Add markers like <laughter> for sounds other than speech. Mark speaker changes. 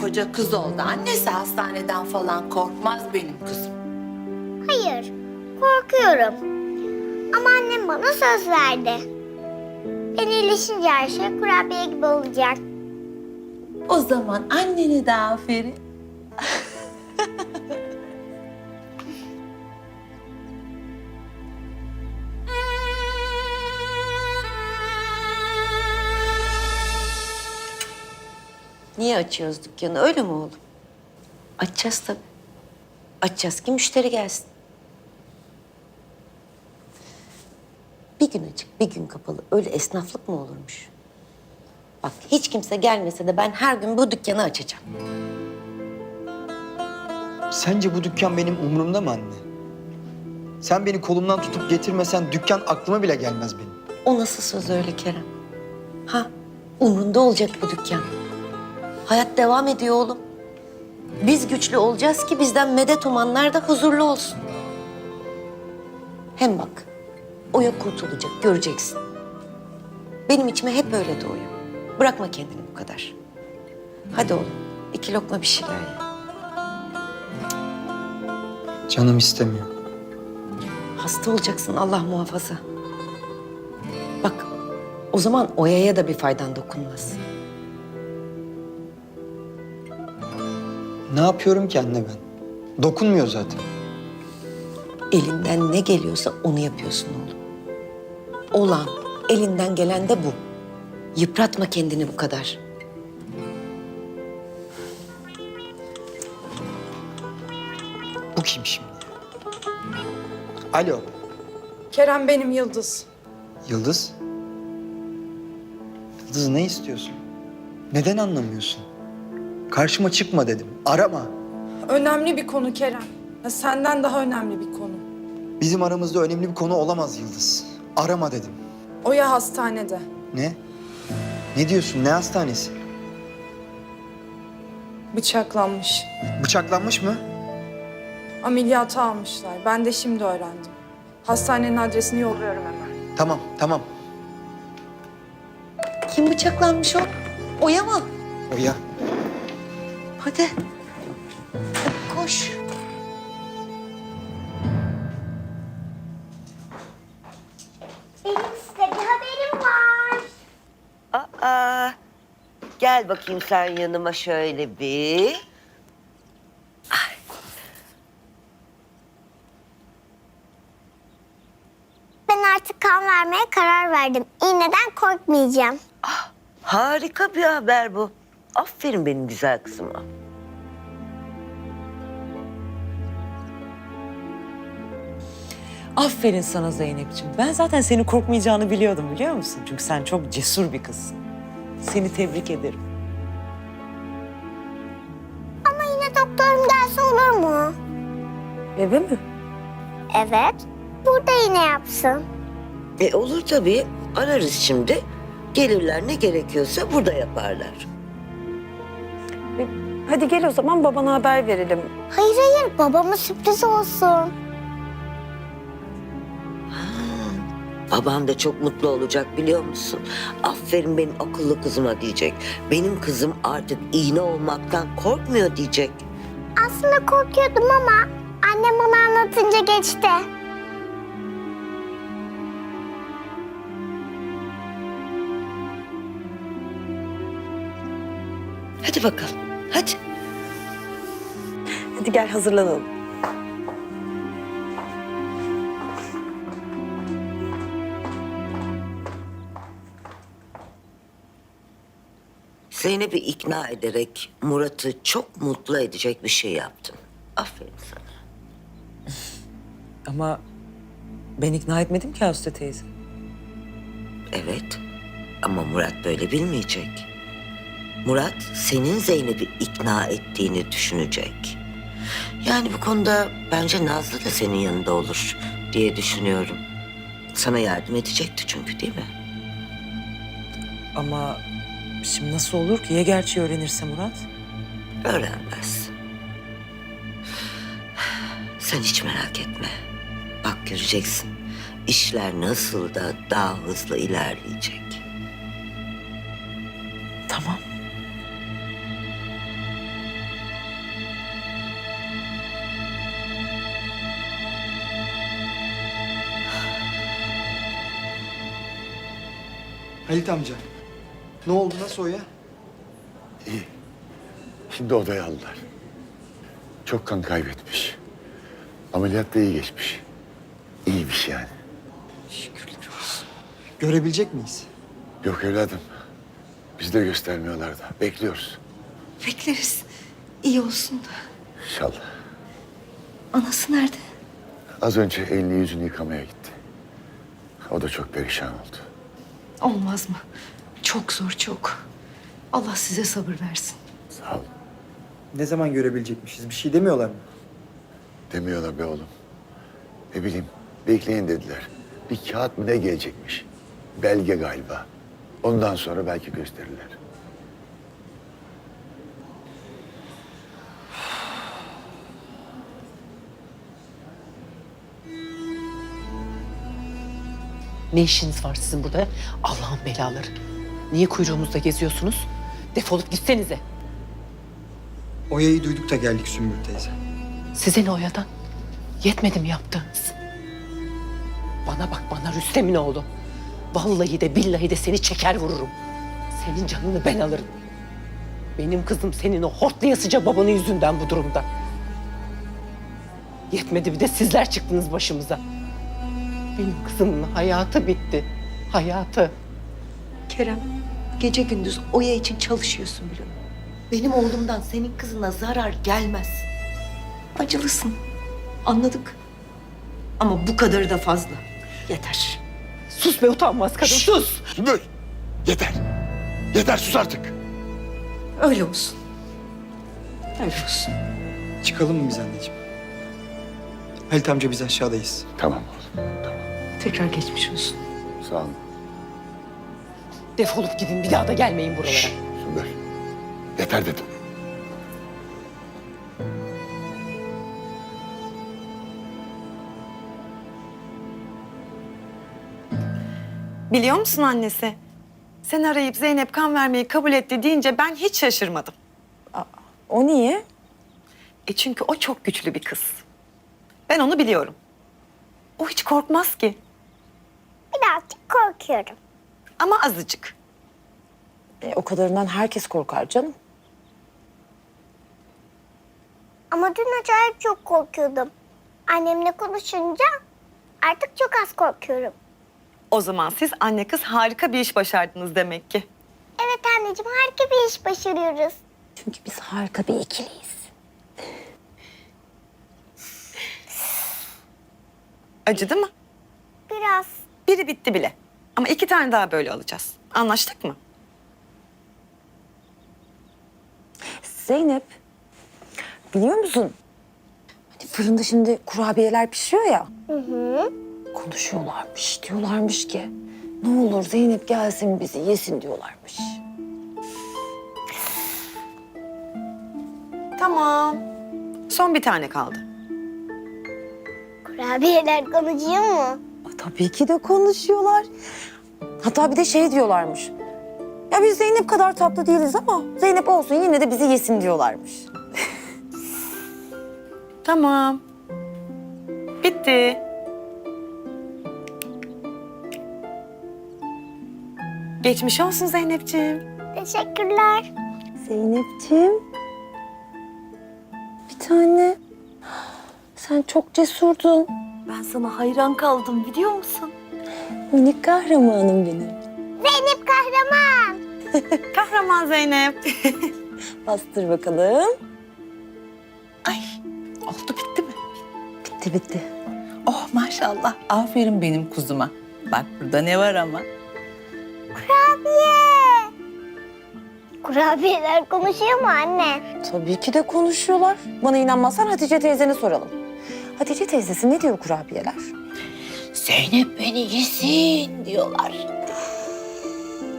Speaker 1: koca kız oldu. Annesi hastaneden falan korkmaz benim kızım.
Speaker 2: Hayır, korkuyorum. Ama annem bana söz verdi. Ben iyileşince her şey kurabiye gibi olacak.
Speaker 1: O zaman annene de aferin. <laughs>
Speaker 3: Niye açıyoruz dükkanı öyle mi oğlum? Açacağız tabii. Açacağız ki müşteri gelsin. Bir gün açık, bir gün kapalı. Öyle esnaflık mı olurmuş? Bak hiç kimse gelmese de ben her gün bu dükkanı açacağım.
Speaker 4: Sence bu dükkan benim umurumda mı anne? Sen beni kolumdan tutup getirmesen dükkan aklıma bile gelmez benim.
Speaker 3: O nasıl söz öyle Kerem? Ha, umrunda olacak bu dükkan. Hayat devam ediyor oğlum. Biz güçlü olacağız ki bizden medet umanlar da huzurlu olsun. Hem bak, Oya kurtulacak, göreceksin. Benim içime hep öyle doğuyor. Bırakma kendini bu kadar. Hadi oğlum, iki lokma bir şeyler ye.
Speaker 4: Canım istemiyor.
Speaker 3: Hasta olacaksın Allah muhafaza. Bak, o zaman Oya'ya da bir faydan dokunmaz.
Speaker 4: Ne yapıyorum ki anne ben? Dokunmuyor zaten.
Speaker 3: Elinden ne geliyorsa onu yapıyorsun oğlum. Olan, elinden gelen de bu. Yıpratma kendini bu kadar.
Speaker 4: Bu kim şimdi? Alo,
Speaker 5: Kerem benim Yıldız.
Speaker 4: Yıldız. Yıldız ne istiyorsun? Neden anlamıyorsun? Karşıma çıkma dedim. Arama.
Speaker 5: Önemli bir konu Kerem. Ya senden daha önemli bir konu.
Speaker 4: Bizim aramızda önemli bir konu olamaz Yıldız. Arama dedim.
Speaker 5: Oya hastanede.
Speaker 4: Ne? Ne diyorsun? Ne hastanesi?
Speaker 5: Bıçaklanmış.
Speaker 4: Bıçaklanmış mı?
Speaker 5: Ameliyata almışlar. Ben de şimdi öğrendim. Hastanenin adresini yolluyorum hemen.
Speaker 4: Tamam, tamam.
Speaker 3: Kim bıçaklanmış o? Oya mı?
Speaker 4: Oya.
Speaker 3: Hadi. Koş.
Speaker 2: Benim size bir haberim var.
Speaker 6: Aa, gel bakayım sen yanıma şöyle bir.
Speaker 2: Ben artık kan vermeye karar verdim. İğneden korkmayacağım.
Speaker 6: Harika bir haber bu. Aferin benim güzel kızıma.
Speaker 7: Aferin sana Zeynep'ciğim. Ben zaten senin korkmayacağını biliyordum biliyor musun? Çünkü sen çok cesur bir kızsın. Seni tebrik ederim.
Speaker 2: Ama yine doktorum gelse olur mu?
Speaker 7: Eve mi?
Speaker 2: Evet. Burada yine yapsın.
Speaker 6: E olur tabii. Ararız şimdi. Gelirler ne gerekiyorsa burada yaparlar.
Speaker 8: Hadi gel o zaman babana haber verelim.
Speaker 2: Hayır hayır babama sürpriz olsun.
Speaker 6: Babam da çok mutlu olacak biliyor musun? Aferin benim akıllı kızıma diyecek. Benim kızım artık iğne olmaktan korkmuyor diyecek.
Speaker 2: Aslında korkuyordum ama annem onu anlatınca geçti.
Speaker 6: Hadi bakalım. Hadi.
Speaker 8: Hadi gel hazırlanalım.
Speaker 6: Zeynep'i ikna ederek Murat'ı çok mutlu edecek bir şey yaptın. Aferin sana.
Speaker 7: Ama ben ikna etmedim ki Hasta teyze.
Speaker 6: Evet ama Murat böyle bilmeyecek. Murat senin Zeynep'i ikna ettiğini düşünecek. Yani bu konuda bence Nazlı da senin yanında olur diye düşünüyorum. Sana yardım edecekti çünkü değil mi?
Speaker 7: Ama şimdi nasıl olur ki? Ya gerçeği öğrenirse Murat?
Speaker 6: Öğrenmez. Sen hiç merak etme. Bak göreceksin. İşler nasıl da daha hızlı ilerleyecek.
Speaker 7: Tamam.
Speaker 4: Halit amca. Ne oldu nasıl o ya?
Speaker 9: İyi. Şimdi odaya aldılar. Çok kan kaybetmiş. Ameliyat da iyi geçmiş. İyiymiş yani.
Speaker 4: Görebilecek miyiz?
Speaker 9: Yok evladım. Biz de göstermiyorlar da. Bekliyoruz.
Speaker 3: Bekleriz. İyi olsun da.
Speaker 9: İnşallah.
Speaker 3: Anası nerede?
Speaker 9: Az önce elini yüzünü yıkamaya gitti. O da çok perişan oldu.
Speaker 3: Olmaz mı? Çok zor çok. Allah size sabır versin.
Speaker 9: Sağ ol.
Speaker 4: Ne zaman görebilecekmişiz? Bir şey demiyorlar mı?
Speaker 9: Demiyorlar be oğlum. Ne bileyim bekleyin dediler. Bir kağıt mı ne gelecekmiş? Belge galiba. Ondan sonra belki gösterirler.
Speaker 10: Ne işiniz var sizin burada? Allah'ın belaları. Niye kuyruğumuzda geziyorsunuz? Defolup gitsenize.
Speaker 4: Oya'yı duyduk da geldik Sümbül teyze.
Speaker 10: Size ne oyadan? Yetmedi mi yaptığınız? Bana bak bana Rüstem'in oğlu. Vallahi de billahi de seni çeker vururum. Senin canını ben alırım. Benim kızım senin o hortlayasıca babanın yüzünden bu durumda. Yetmedi bir de sizler çıktınız başımıza. Benim kızımın hayatı bitti. Hayatı.
Speaker 3: Kerem, gece gündüz Oya için çalışıyorsun biliyorum. Benim oğlumdan senin kızına zarar gelmez. Acılısın. Anladık. Ama bu kadarı da fazla. Yeter.
Speaker 10: Sus be utanmaz kadın sus.
Speaker 9: Sümbül! Yeter! Yeter sus artık!
Speaker 3: Öyle olsun. Öyle olsun.
Speaker 4: Çıkalım mı biz anneciğim? Halit amca biz aşağıdayız.
Speaker 9: Tamam oğlum. Tamam.
Speaker 3: Tekrar geçmiş olsun.
Speaker 9: Sağ olun.
Speaker 10: Defolup gidin bir daha da gelmeyin buralara.
Speaker 9: Sümbül. Yeter dedim.
Speaker 8: Biliyor musun annesi? Sen arayıp Zeynep kan vermeyi kabul etti deyince ben hiç şaşırmadım.
Speaker 5: O niye?
Speaker 8: E çünkü o çok güçlü bir kız. Ben onu biliyorum. O hiç korkmaz ki.
Speaker 2: Birazcık korkuyorum.
Speaker 8: Ama azıcık.
Speaker 5: E, o kadarından herkes korkar canım.
Speaker 2: Ama dün acayip çok korkuyordum. Annemle konuşunca artık çok az korkuyorum.
Speaker 8: O zaman siz anne kız harika bir iş başardınız demek ki.
Speaker 2: Evet anneciğim harika bir iş başarıyoruz.
Speaker 5: Çünkü biz harika bir ikiliyiz.
Speaker 8: Acıdı mı?
Speaker 2: Biraz.
Speaker 8: Biri bitti bile. Ama iki tane daha böyle alacağız. Anlaştık mı?
Speaker 5: Zeynep, biliyor musun? Hani fırında şimdi kurabiyeler pişiyor ya.
Speaker 2: Hı hı.
Speaker 5: Konuşuyorlarmış, diyorlarmış ki ne olur Zeynep gelsin bizi yesin diyorlarmış.
Speaker 8: Tamam. Son bir tane kaldı.
Speaker 2: Kurabiyeler konuşuyor mu?
Speaker 5: Tabii ki de konuşuyorlar. Hatta bir de şey diyorlarmış. Ya biz Zeynep kadar tatlı değiliz ama Zeynep olsun yine de bizi yesin diyorlarmış. <laughs>
Speaker 8: Tamam. Bitti. Geçmiş olsun Zeynepciğim.
Speaker 2: Teşekkürler.
Speaker 5: Zeynepciğim. Bir tane. Sen çok cesurdun.
Speaker 3: Ben sana hayran kaldım biliyor musun?
Speaker 5: Minik kahramanım benim.
Speaker 2: Zeynep kahraman. <laughs>
Speaker 8: Kahraman Zeynep. <laughs>
Speaker 5: Bastır bakalım.
Speaker 10: Ay oldu bitti mi?
Speaker 5: Bitti bitti.
Speaker 11: Oh maşallah. Aferin benim kuzuma. Bak burada ne var ama.
Speaker 2: Kurabiye. Kurabiyeler konuşuyor mu anne?
Speaker 5: Tabii ki de konuşuyorlar. Bana inanmazsan Hatice teyzene soralım. Hatice teyzesi ne diyor kurabiyeler?
Speaker 3: Zeynep beni yesin diyorlar.